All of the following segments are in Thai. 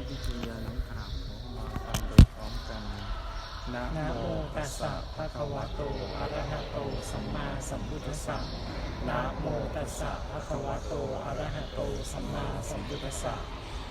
ชีวิตวิญญาณน้องกราบของมาทำโดยพร้อมกันนะโมตัสสะภะคะวะโตอะระหะโตสัมมาสัมพุทธัสสะนะโมตัสสะภะคะวะโตอะระหะโตสัมมาสัมพุทธัสสะ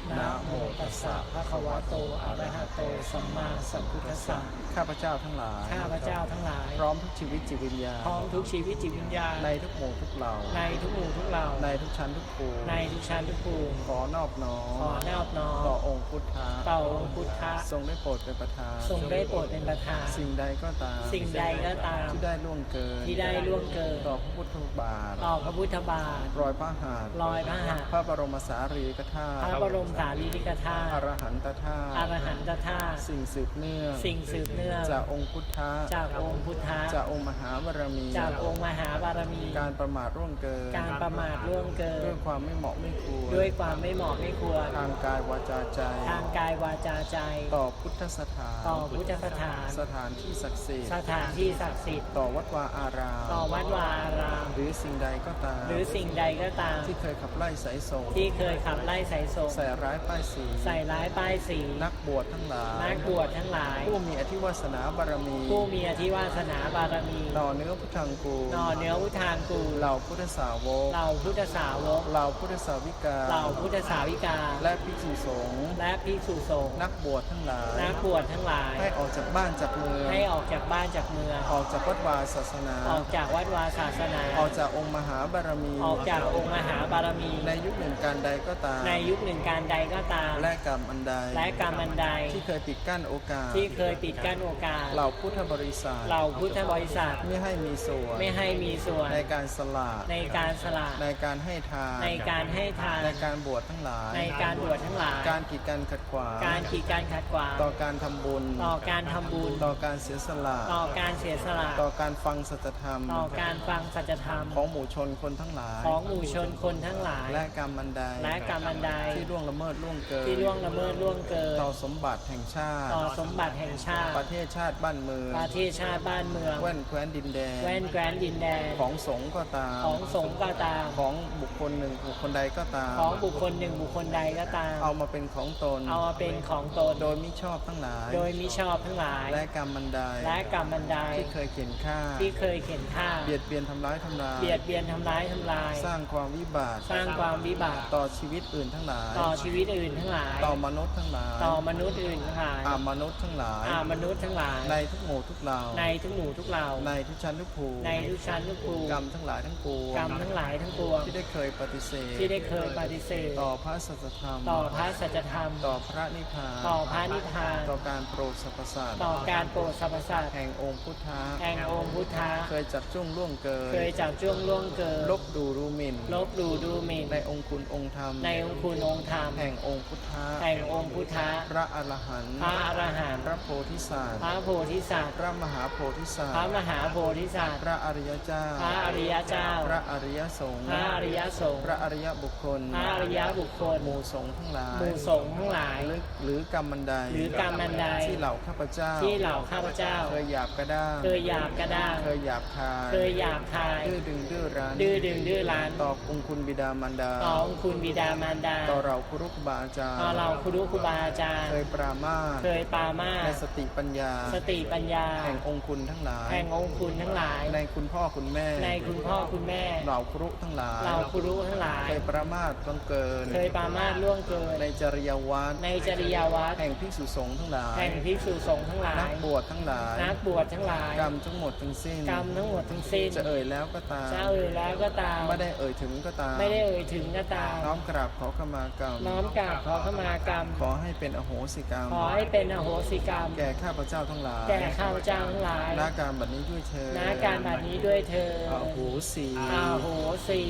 นะนะโมโมตัตัสสสะสะภะภะคะคะวะวะโตโตอะอะระระหะหะโตโตสัสัมมมามาสัสัมมพุพุททธัธัสสสะสะข้าพเจ้าทั้งหลาย ข้าพเจ้าทั้งหลาย พร้อมทุกชีวิตจิตวิญญาณ พร้อมทุกชีวิตจิตวิญญาณ ในทุกหมู่ทุกเหล่า ในทุกหมู่ทุกเหล่า ในทุกชั้นทุกภูมิ ในทุกชั้นทุกภูมิ ขอนอบน้อขอมนอบน้อต่อมองค์พุทธะ ต่อองค์พุทธะ ทรงได้โปรดเป็นประธาน ทรงได้โปรดเป็นประธาน สิ่งใดก็ตาม สิ่งใดก็ตาม ที่ได้ล่วงเกิน ที่ได้ล่วงเกิน ต่อพระพุทธบาท ต่อพระพุทธบาท รอยพระหัตถ์รอยพระหัตถ์พระบรมสารีริกธาตุ พระบรมสารีริกธาอตุรหันตธาตุอรหันตธาตุสิ่งสืบเนื่องสิ่งสืบเนื่องจากองค์พุทธะจากองค์พุทธะจากองค์มหาบารมีจากองค์มหาบารมี การประมาทร่วงเกิน การประมาทล่วงเกิด้วยนความไม่เหมาะไม่ควร ด้วยความไม่เหมาะไม่ควร ทางกายวาจาใจ ทางกายวาจาใจ ต่อพุทธสถาน ต่อพุทธสถาน สถานที่ศักดิ์สิทธิ์ สถานที่ศักดิ์สิทธิ์ ต่อวัดวาอาราม ต่อวัดวาอารามห รือสิ่งใดก็ตาม หรือสิ่งใดก็ตาม ที่เคยขับไล่สายส่งที่เคยขับไล่สายส่งใส่ร้ายป้ายสีใส่ร้ายป้ายสีนักบวชทั้งหลายนักบวชทั้งหลาย ผู้มีอธิวาสนาบารมี ผู้มีอธิวาสนาบารมีต่อเนื้อพุทธังกูนอเนื้อพุทธางกูลเหล่าพุทธสาวกเหล่าพุทธสาวกเหล่าพุทธสาวิกาเหล่าพุทธสาวิกา และภิกษุสงฆ์และภิกษุสงฆ์นักบวชทั้งหลายนักบวชทั้งหลาย ให้ออกจากบ้านจากเมืองให้ออกจากบ้านจากเมืองออกจากวัดวาศาสนา ออกจากวัดวาศาสนาออกจากองค์มหาบารมี ออกจากองค์มหาบารมี ในยุคหนึ่งการใดก็ตาม ในยุคหนึ่งการใดก็ตาม และกรรมอันใด และกรรมอันใด ที่เคยปิดกั้นโอกาส ที่เคยปิดกั้นโอกาส เหล่าพุทธบริษัท เหล่าพุทธบริษัท ไม่ให้มีส่วน ไม่ให้มีส่วน ในการสละในการสละในการให้ทาน ในการให้ทาน ในการบวชทั้งหลาย ในการบวชทั้งหลาย การกีดกันขัดขวาง การขีดการขัดขวาง ต่อการทำบุญ ต่อการทำบุญ ต่อการเสียสละ ต่อการเสียสละ ต่อการฟังสัจธรรม ต่อการฟังสัจธรรมของหมู่ชนคนทั้งหลาย ของหมู่ชนคนทั้งหลาย และกรรมอันใดและกรรมอันใดที่ล่วงละเมิดล่วงเกินที่ล่วงละเมิดล่วงเกินต่อสมบัติแห่งชาติ ต่อสมบัติแห่งชาติ ประเทศชาติบ้านเมืองประเทศชาติบ้านเมืองแว่นแคว้นดินแดนแว่นแคว้นดินแดนของสงฆ์ก็ตาม ของสงฆ์ก็ตาม ของบุคคลหนึ่งบุคคลใดก็ตาม ของบุคคลหนึ่งบุคคลใดก็ตาม เอามาเป็นของตน เอามาเป็นของตน โดยมิชอบทั้งหลาย โดยมิชอบทั้งหลาย และกรรมอันใดและกรรมอันใดที่เคยเขียนฆ่าที่เคยเข็นฆ่าเบียดเบียนทำร้ายทำลาย เบียดเบียนทำร้ายทำลาย สร้างความวิบัติสร้างความวิบัติต่อชีวิตอื่นทั้งหลาย ต่อชีวิตอื่นทั้งหลาย ต่อมนุษย์ทั้งหลาย ต่อมนุษย์อื่นทั้งหลายอามนุษย์ทั้งหลาย อามนุษย์ทั้งหลาย ในทุกหมู่ทุกเหล่า ในทุกหมู่ทุกเหล่า ในทุกชั้นทุกภูมิในทุกชั้นทุกภูมิกรรมทั้งหลายทั้งปวงกรรมทั้งหลายทั้งปวงที่ได้เคยปฏิเสธ ที่ได้เคยปฏิเสธ ต่อพระสัจธรรม ต่อพระสัจธรรม ต่อพระนิพพาน ต่อพระนิพพาน ต่อการโปรดสรรพสัตว์ ต่อการโปรดสรรพสัตว์ แห่งองค์พุทธะ แห่งองค์พุทธะ เคยจับจ้วงล่วงเกิน เคยจับจ้วงล่วงเกินลบดูรูหมิ่นลบดูดูหมิ่นในองค์คุณองค์ธรรม ในองค์คุณองค์ธรรม แห่งองค์พุทธะแห่งองค์พุทธะพระอรหันต์พระอรหันต์พระโพธิสัตว์พระโพธิสัตว์พระมหาโพธิสัตพระว์มหาโพธิสัตว์พระอริยเจ้า พระอริยเจ้า พระอริยสงฆ์พระอริยสงฆ์พระอริยบุคคลพระอริยบุคคลหมู่สงฆ์ทั้งหลายหมู่สงฆ์ทั้งหลายหรือหรือกรรมบันไดหรือกรรมอันใดที่เหล่าข้าพเจ้า ที่เหล่าข้าพเจ้าเคยหยาบกระด้างเคยหยาบกระด้างเคยหยาบคายเคยหยาบคายดื้อดึงดื้อรั้นดื้อดึงดื้อรั้นต่อองค์คุณบิดามารดา ต่อองค์คุณบิดามารดา ต่อเราครูครูบาอาจารย์ ต่อเราครูครูบาอาจารย์ เคยปรามาสเคยปรามาสในสติปัญญา สติปัญญา แห่งองค์คุณทั้งหลาย แห่งองค์คุณทั้งหลาย ในคุณพ่อคุณแม่ ในคุณพ่อคุณแม่ เหล่าครุทั้งหลายเราครูทั้งหลาย เคยประมาทบังเกิน เคยปรามาสล่วงเกิน ในจริยวัตรในจริยวัตรแห่งภิกษุสงฆ์ทั้งหลาย แห่งภิกษุสงฆ์ทั้งหลานัยกบวชทั้งหลาย นักบวชทั้งหลาย กรรมทั้งหมดทั้งสิ้น กรรมทั้งหมดทั้งสิ้น จะเอ่ยแล้วก็ตามจะเอ่ยแล้วก็ตาม ไม่ได้เอ่ยถึงก็ตาม ไม่ได้เอ่ยถึงก็ตาม น้อมกราบขอขมากรรม น้อมกราบขอขมากรรม ขอให้เป็นอโหสิกรรม ขอให้เป็นอโหสิกรรม แก่ข้าพเจ้าทั้งหลาย แก่ข้าพเจ้าทั้งหลายนาการบัดนี้ด้วยเธอณการบัดนี้ด้วยเธออาโหสีอาโหสี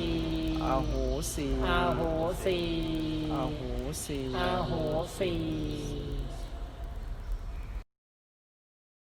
อาโหสีอาโหสีอาโหสีอาโหสี